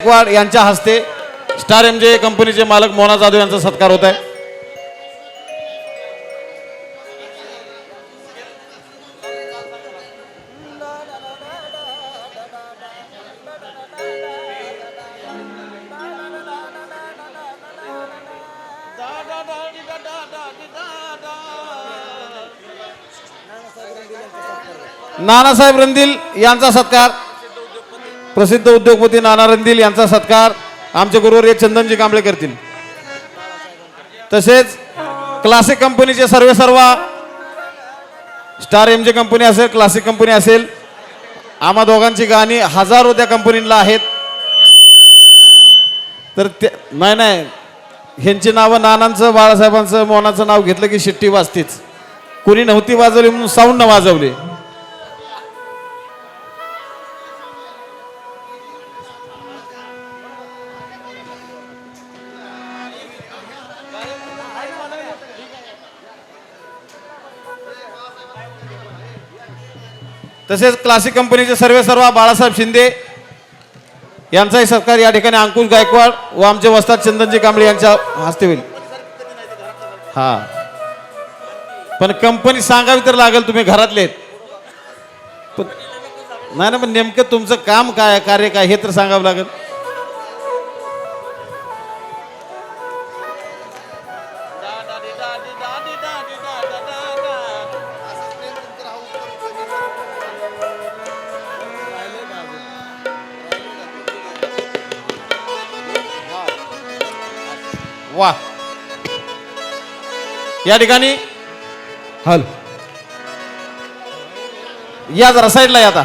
गायकवाड यांच्या हस्ते star M जे कंपनीचे मालक मोना जाधव यांचा सत्कार होत आहे. नानासाहेब रंदील यांचा सत्कार. प्रसिद्ध उद्योगपती नाना रंदील यांचा सत्कार आमचे गुरुवर्य चंदनजी कांबळे करतील. तसेच क्लासिक कंपनीचे सर्वे सर्व स्टार एम जे कंपनी असेल क्लासिक कंपनी असेल आम्हा दोघांची गाणी हजारो त्या कंपनीला आहेत. तर ते नाही नाही ह्यांची नावं नानांचं बाळासाहेबांचं मोनाचं नाव घेतलं की शिट्टी वाजतीच. कुणी नव्हती वाजवली म्हणून साऊंड न वाजवली. तसेच क्लासिक कंपनीचे सर्वे सर्व बाळासाहेब शिंदे यांचाही सत्कार या ठिकाणी अंकुश गायकवाड व आमचे वस्ताद चंदनजी कांबळे यांच्या हस्ते होईल. हा. पण कंपनी सांगावी तर लागेल तुम्ही घरातले पण नाही ना पण नेमकं तुमचं काम काय कार्य काय हे तर सांगावं लागेल. या ठिकाणी. हल. या जरा साईडला या आता.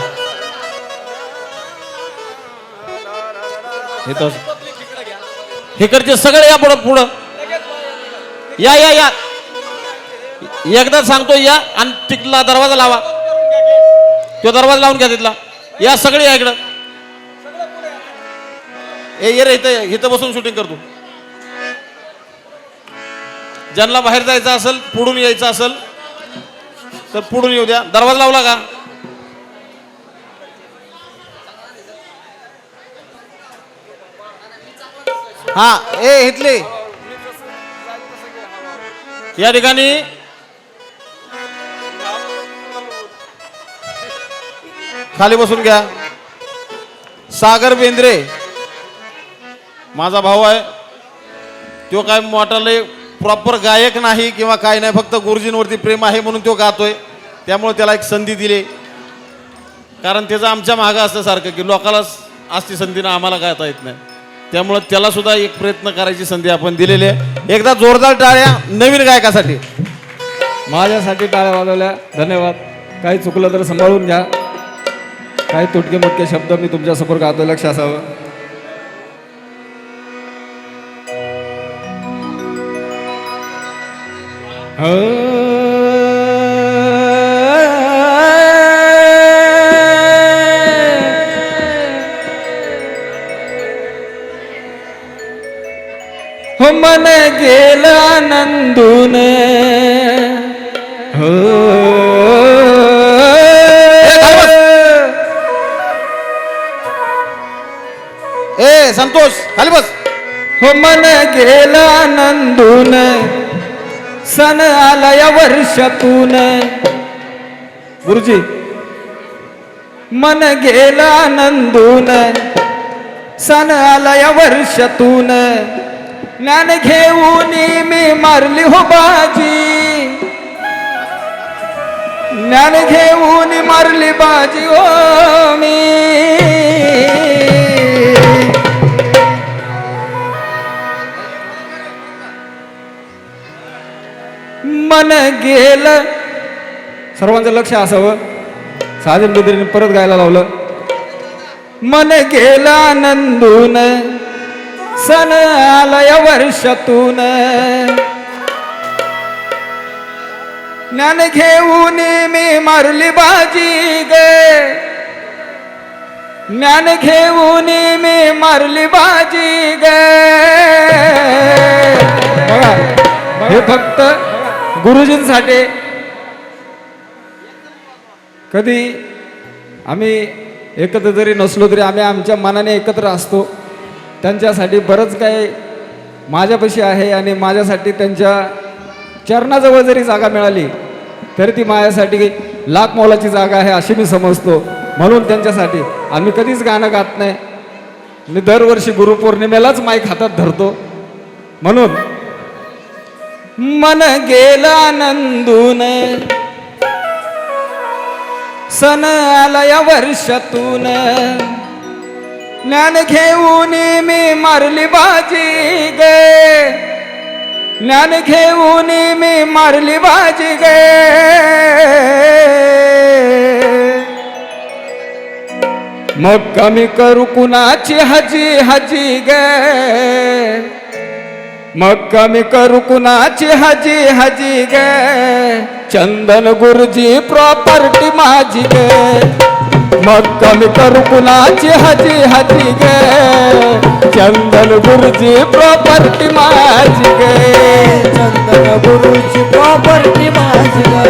हे इकडचे सगळे या पुढं पुढं. या या या. एकदा सांगतो या आणि तिथला दरवाजा लावा. तो दरवाजा लावून घ्या तिथला. या सगळे या इकडं. ए ये रे इथं इथं बसून शूटिंग करतो ज्यांना बाहेर जायचं असेल पुढून यायचं असेल तर पुढून येऊ द्या. दरवाजा लावला का? हा ए इथले. या ठिकाणी खाली बसून घ्या. सागर बेंद्रे माझा भाऊ आहे. तो काय मोठा लय प्रॉपर गायक नाही किंवा काय नाही फक्त गुरुजींवरती प्रेम आहे म्हणून तो गातोय. त्यामुळे त्याला एक संधी दिली. कारण त्याचं आमच्या मागं असतं सारखं की लोकालाच असती संधी ना आम्हाला गाता येत नाही. त्यामुळं त्याला सुद्धा एक प्रयत्न करायची संधी आपण दिलेली आहे. एकदा जोरदार टाळ्या नवीन गायकासाठी. माझ्यासाठी टाळ्या वाजवल्या. धन्यवाद. काही चुकलं तर सांभाळून घ्या. काही तुटके मुटके शब्द मी तुमच्यासमोर गातो लक्ष असावं. हो मन गेला नंदून हो. ए संतोष खाली बस. हो मन गेला नंदून सण आला या वर्षातून. गुरुजी. मन गेला नंदून सण आला या वर्षातून. ज्ञान घेऊन मी मारली हो बाजी. ज्ञान घेऊन मारली बाजी ओ मी. मन गेल. सर्वांचं लक्ष असावं. साजन बेदरीने परत गायला लावलं. मन गेला आनंदून. सण आलय वर्षातून. ज्ञान घेऊन मी मारली बाजी ग. ज्ञान घेऊन मी मारली बाजी ग. बघा हे फक्त गुरुजींसाठी कधी आम्ही एकत्र जरी नसलो तरी आम्ही आमच्या मनाने एकत्र असतो. त्यांच्यासाठी बरंच काही माझ्यापाशी आहे आणि माझ्यासाठी त्यांच्या चरणाजवळ जरी जागा मिळाली तरी ती माझ्यासाठी लाख मोलाची जागा आहे अशी मी समजतो. म्हणून त्यांच्यासाठी आम्ही कधीच गाणं गात नाही. मी दरवर्षी गुरुपौर्णिमेलाच माईक हातात धरतो. म्हणून मन गेला आनंदून सन आला या वर्षातून. ज्ञान घेऊन मी मारली बाजी गे. ज्ञान घेऊन मी मारली बाजी गे. मग कमी करू कुणाची हजी हजी गे. मग कमी करू कुणाची हजी हजी गे? चंदन गुरुजी प्रॉपर्टी माझी गे. मग कमी करू कुणाची हजी हजी गे? चंदन गुरुजी प्रॉपर्टी माझी गे. चंदन गुरुजी प्रॉपर्टी माझी ग.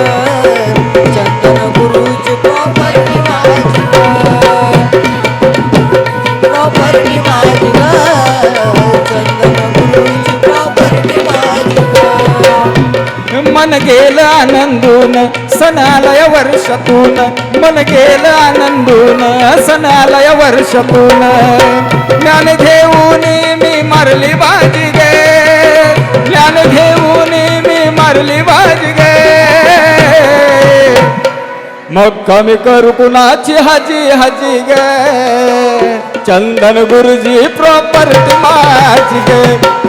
चंदन गुरुची प्रॉपर्टी माझी प्रॉपर्टी माझी मन गेलं आनंदून सणालय वर्षातून. मन गेलं आनंदून सणालय वर्षातून. ज्ञान घेऊन मी मारली बाजी गे ज्ञान घेऊन मी मारली बाजी गे मग कमी करू कुणाची हाजी हाजी गे चंदन गुरुजी प्रॉपर्टी माझी गे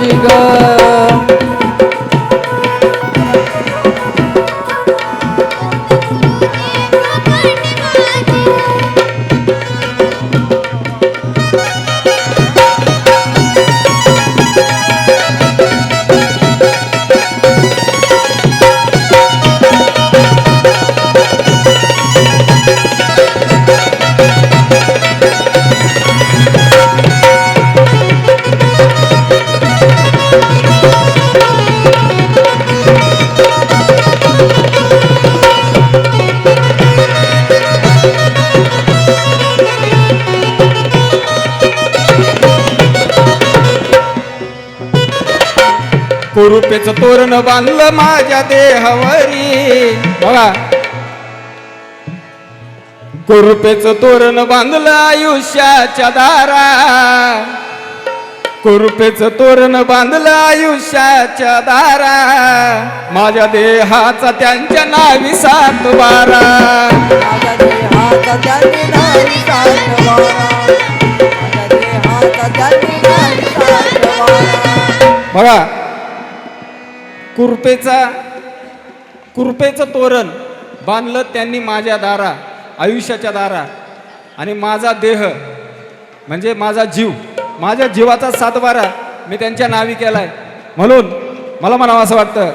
प्रॉपर्टी तोरण बांधलं माझ्या देहावरी. बघा. कुरुपेचं तोरण बांधलं आयुष्याच्या दारा. कुरुपेचं तोरण बांधलं आयुष्याच्या दारा. माझ्या देहाचा त्यांच्या नावी सात बारा. माझ्या कुरपेचा कुरपेचं तोरण बांधलं त्यांनी माझ्या दारा आयुष्याच्या दारा. आणि माझा देह म्हणजे माझा जीव माझ्या जीवाचा सातबारा मी त्यांच्या नावी केलाय. म्हणून मला म्हणावं असं वाटतं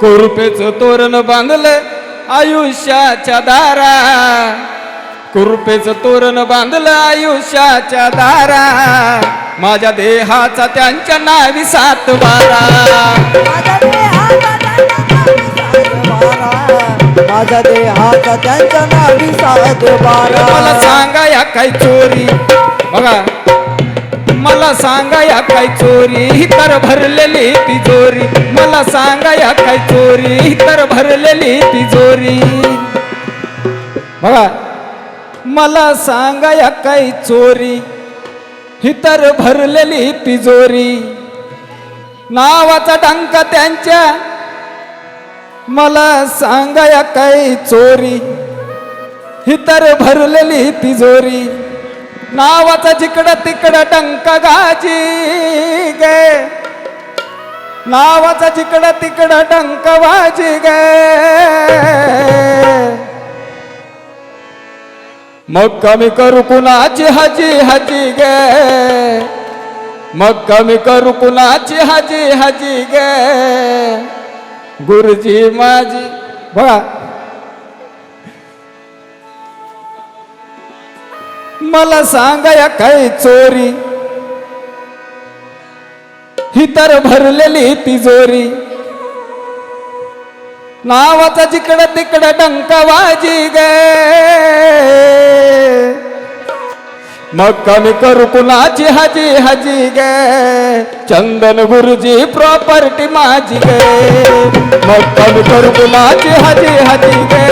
कुरपेचं तोरण बांधलं आयुष्याच्या दारा. कुरपेचं तोरण बांधलं आयुष्याच्या दारा. माझ्या देहाचा त्यांच्या नावी सात बारा. माझ्या देहाचा त्यांच्या नावी नावी सातबारा मला सांगा या काही चोरी. बघा. मला सांगा या काही चोरी. ही तर भरलेली तिजोरी मला सांगा या काही चोरी. ही तर भरलेली तिजोरी बघा. मला सांगा या काही चोरी. हितर भरलेली तिजोरी. नावाचा डंका त्यांच्या मला सांगा काही चोरी. हितर भरलेली तिजोरी. नावाचा जिकडं तिकडं डंका गाजी गे. नावाचा जिकडं तिकडं डंक वाजी गे. मग कमी करू कुणाची हजी हजी गे. मग कमी करू कुणाची हजी हजी गे. गुरुजी माझी बघा. मला सांगा या काही चोरी. ही तर भरलेली तिजोरी नावाचा जिकडं तिकडं डंका वाजी गे. मग करू कुणाची हाजी हाजी गे। चंदन गुरुजी प्रॉपर्टी माझी गे। मग करू कुणाची हाजी हाजी गे।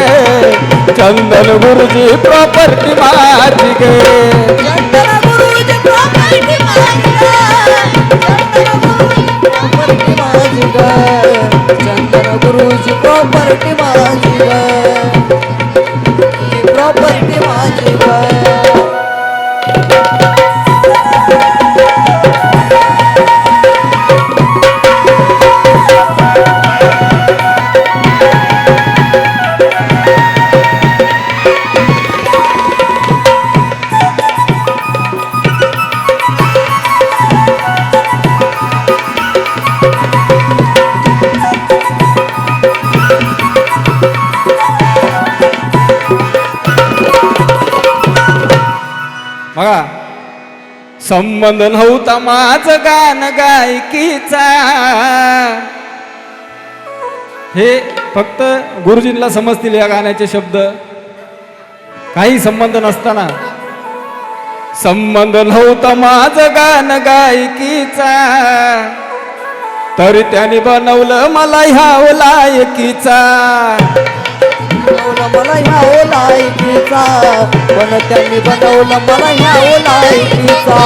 चंदन गुरुजी प्रॉपर्टी माझी गे। चंदन गुरुजी प्रॉपर्टी माझी चंदन संबंध नव्हता माझ गाण गायकीचा. हे फक्त गुरुजींना समजतील या गाण्याचे शब्द. काही संबंध नसताना. संबंध नव्हता माझ गाण गायकीचा. तरी त्याने बनवलं मला ह्या लायकीचा. मला ह्या ओलायकीचा पण त्यांनी बनवलं मला ह्या ओलायकीचा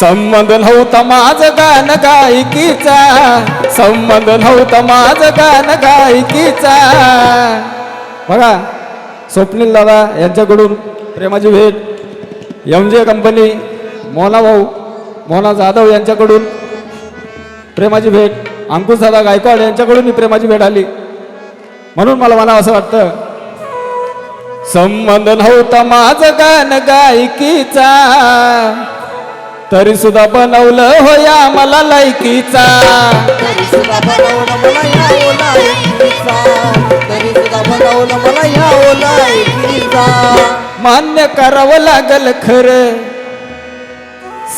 संबंध नव्हता माझ गान गायकीचा. संबंध नव्हता माझ गान गायकीचा. बघा स्वप्नील दादा यांच्याकडून प्रेमाची भेट एम जे कंपनी मोना भाऊ मोना जाधव यांच्याकडून प्रेमाची भेट अंकुश दादा गायकवाड यांच्याकडून प्रेमाची भेट आली. म्हणून मला मला असं वाटतं संबंध नव्हता माझ गान गायकीचा. तरी सुद्धा बनवलं होया मला लायकीचा. मान्य करावं लागल खर.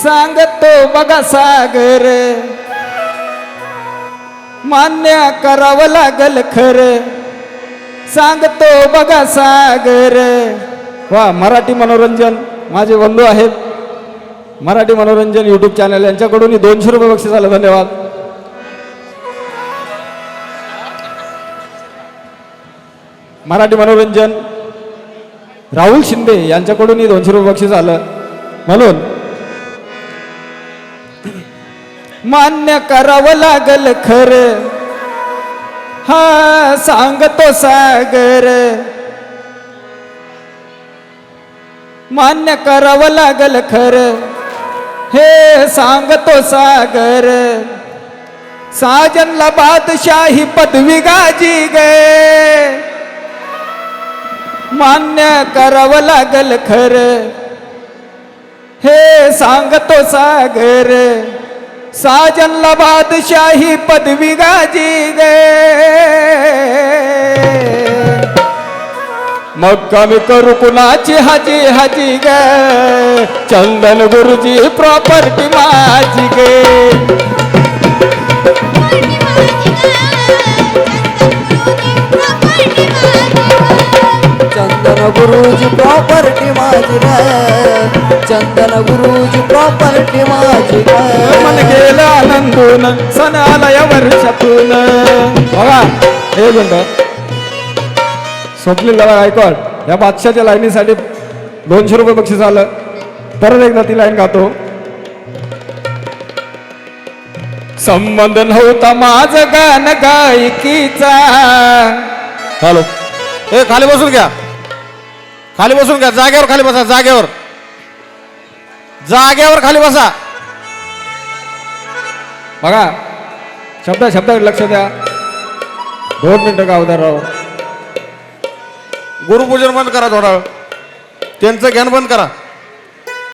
सांगतो बघा सागर. मान्य करावं लागल खर. सांगतो बघा सागर. वा मराठी मनोरंजन माझे बंधू आहेत. मराठी मनोरंजन यूट्यूब चॅनल यांच्याकडून दोनशे रुपये बक्षीस आलं धन्यवाद. मराठी मनोरंजन राहुल शिंदे यांच्याकडूनही दोनशे रुपये बक्षीस आलं. म्हणून मान्य करावं लागल खर. हा सांगतो सागर। मान्य करावं लागल खर। हे सांगतो सागर। साजनला बादशाही पदवी गाजी गे। मान्य करावं लागल खर। हे सांगतो सागर। साजनला बादशाही पदवी गाजी गे मग कमी करू कुणाची हाजी हाजी ग। चंदन गुरुजी प्रॉपर्टी माझी गे। चंदन गुरुजी प्रॉपर्टी माझी मन गेलं आनंदून सणालय वर्षातून. बघा हे गुंड. स्वप्नील दादा गायकवाड या बादशाच्या लाईनीसाठी दोनशे रुपये बक्षीस आलं. परत एकदा ती लाईन गातो. संबंध नव्हता माझ गान गायकीचा. हॅलो. ए खाली बसून घ्या. खाली बसून घ्या. जागेवर खाली बसा जागेवर. जागेवर खाली बसा. बघा. शब्द शब्दाकडे लक्ष द्या. दोन मिनिटं गावदार राव गुरुपूजन बंद करा थोडा त्यांचं ज्ञान बंद करा.